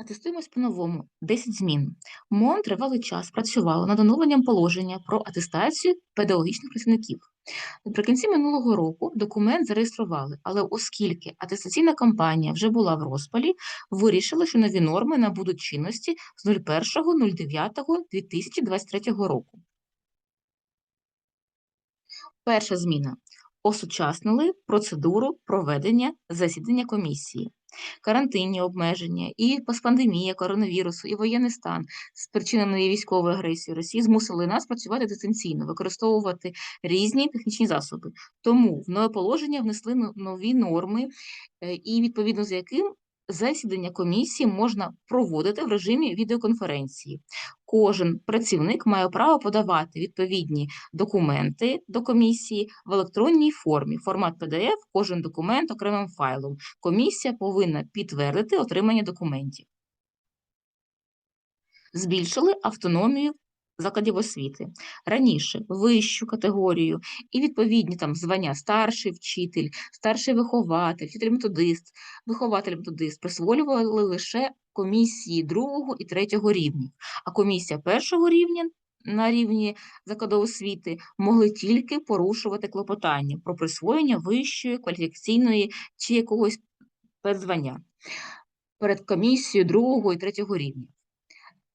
Атестуємось по-новому. 10 змін. МОН тривалий час працювало над оновленням положення про атестацію педагогічних працівників. Наприкінці минулого року документ зареєстрували, але оскільки атестаційна кампанія вже була в розпалі, вирішили, що нові норми набудуть чинності з 01.09.2023 року. Перша зміна. Осучаснили процедуру проведення засідання комісії. Карантинні обмеження, і постпандемія коронавірусу, і воєнний стан, спричиненої військовою агресією Росії, змусили нас працювати дистанційно, використовувати різні технічні засоби. Тому в нове положення внесли нові норми, е, і відповідно з яким засідання комісії можна проводити в режимі відеоконференції. Кожен працівник має право подавати відповідні документи до комісії в електронній формі. Формат PDF, кожен документ окремим файлом. Комісія повинна підтвердити отримання документів. Збільшили автономію закладів освіти. Раніше вищу категорію і відповідні там звання старший вчитель, старший вихователь, вчитель-методист, вихователь-методист присвоювали лише комісії другого і третього рівнів, а комісія першого рівня на рівні закладу освіти могли тільки порушувати клопотання про присвоєння вищої кваліфікаційної чи якогось спецзвання перед комісією другого і третього рівня.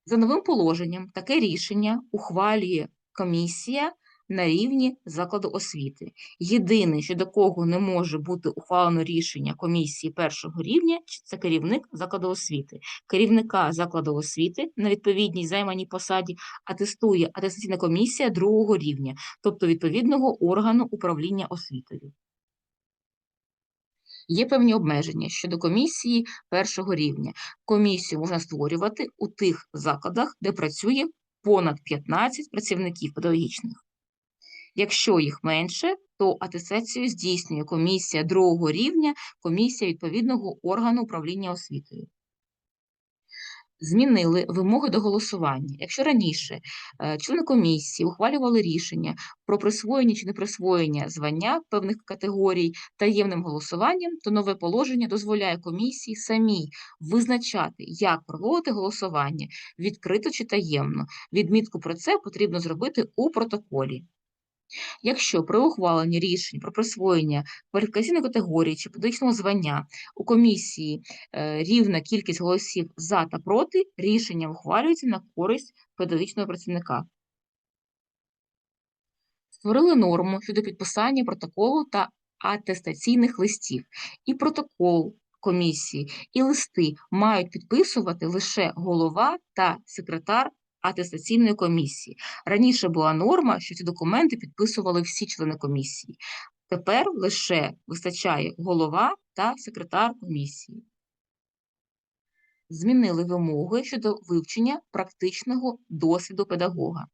За новим положенням таке рішення ухвалює комісія на рівні закладу освіти. Єдине, що до кого не може бути ухвалено рішення комісії першого рівня, це керівник закладу освіти. Керівника закладу освіти на відповідній займаній посаді атестує атестаційна комісія другого рівня, тобто відповідного органу управління освітою. Є певні обмеження щодо комісії першого рівня. Комісію можна створювати у тих закладах, де працює понад 15 працівників педагогічних. Якщо їх менше, то атестацію здійснює комісія другого рівня, комісія відповідного органу управління освітою. Змінили вимоги до голосування. Якщо раніше е, члени комісії ухвалювали рішення про присвоєння чи неприсвоєння звання певних категорій таємним голосуванням, то нове положення дозволяє комісії самій визначати, як проводити голосування відкрито чи таємно. Відмітку про це потрібно зробити у протоколі. Якщо при ухваленні рішень про присвоєння кваліфікаційної категорії чи педагогічного звання у комісії е, рівна кількість голосів за та проти, рішення ухвалюється на користь педагогічного працівника. Створили норму щодо підписання протоколу та атестаційних листів. І протокол комісії, і листи мають підписувати лише голова та секретар атестаційної комісії. Раніше була норма, що ці документи підписували всі члени комісії. Тепер лише вистачає голова та секретар комісії. Змінили вимоги щодо вивчення практичного досвіду педагога.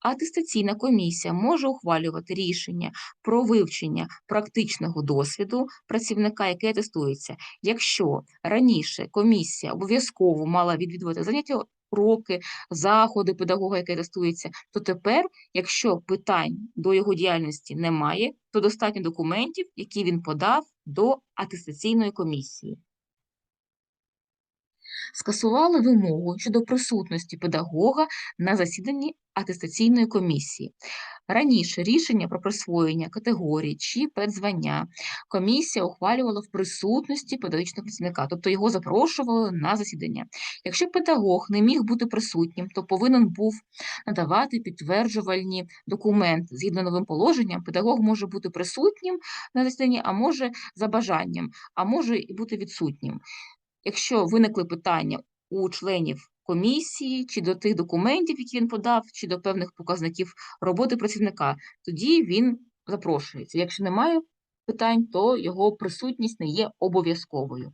Атестаційна комісія може ухвалювати рішення про вивчення практичного досвіду працівника, який атестується, якщо раніше комісія обов'язково мала відвідувати заняття уроки, заходи педагога, який тестується, то тепер, якщо питань до його діяльності немає, то достатньо документів, які він подав до атестаційної комісії. Скасували вимогу щодо присутності педагога на засіданні атестаційної комісії. Раніше рішення про присвоєння категорії чи педзвання комісія ухвалювала в присутності педагогічного працівника, тобто його запрошували на засідання. Якщо педагог не міг бути присутнім, то повинен був надавати підтверджувальні документи. Згідно новим положенням, педагог може бути присутнім на засіданні, а може за бажанням, а може і бути відсутнім. Якщо виникли питання у членів комісії, чи до тих документів, які він подав, чи до певних показників роботи працівника, тоді він запрошується. Якщо немає питань, то його присутність не є обов'язковою.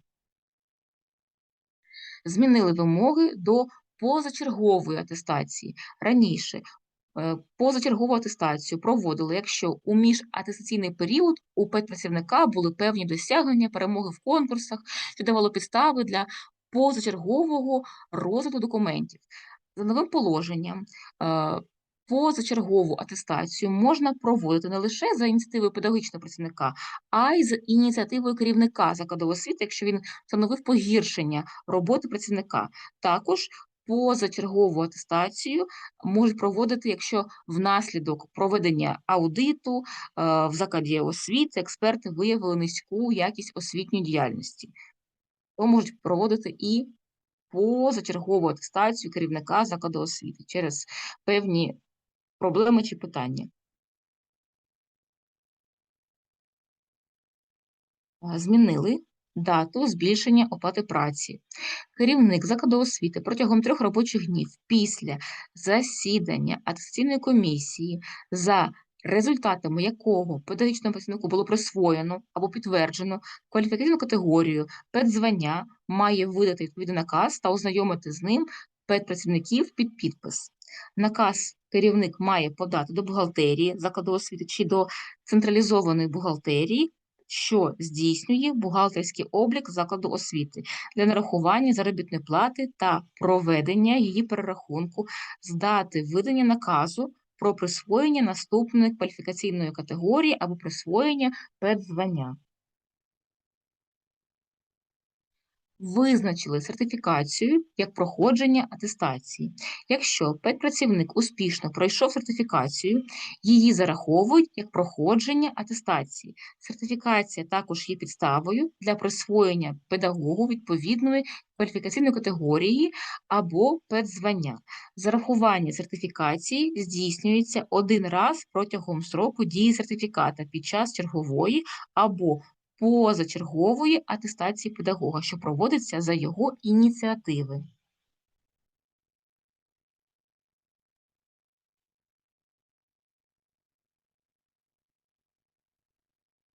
Змінили вимоги до позачергової атестації. Раніше позачергову атестацію проводили, якщо у міжатестаційний період у педпрацівника були певні досягнення, перемоги в конкурсах, що давало підстави для позачергового розгляду документів. За новим положенням, е, Позачергову атестацію можна проводити не лише за ініціативою педагогічного працівника, а й з ініціативою керівника закладу освіти, якщо він встановив погіршення роботи працівника. Також позачергову атестацію можуть проводити, якщо внаслідок проведення аудиту е, в закладі освіти експерти виявили низьку якість освітньої діяльності. То можуть проводити і позачергову атестацію керівника закладу освіти через певні проблеми чи питання. Е, Змінили дату збільшення оплати праці. Керівник закладу освіти протягом трьох робочих днів після засідання атестаційної комісії, за результатами якого педагогічному працівнику було присвоєно або підтверджено кваліфікаційну категорію педзвання, має видати відповідний наказ та ознайомити з ним педпрацівників під підпис. Наказ керівник має подати до бухгалтерії закладу освіти чи до централізованої бухгалтерії, що здійснює бухгалтерський облік закладу освіти для нарахування заробітної плати та проведення її перерахунку з дати видання наказу про присвоєння наступної кваліфікаційної категорії або присвоєння педзвання. Визначили сертифікацію як проходження атестації. Якщо педпрацівник успішно пройшов сертифікацію, її зараховують як проходження атестації. Сертифікація також є підставою для присвоєння педагогу відповідної кваліфікаційної категорії або педзвання. Зарахування сертифікації здійснюється один раз протягом строку дії сертифіката під час чергової або позачергової атестації педагога, що проводиться за його ініціативи.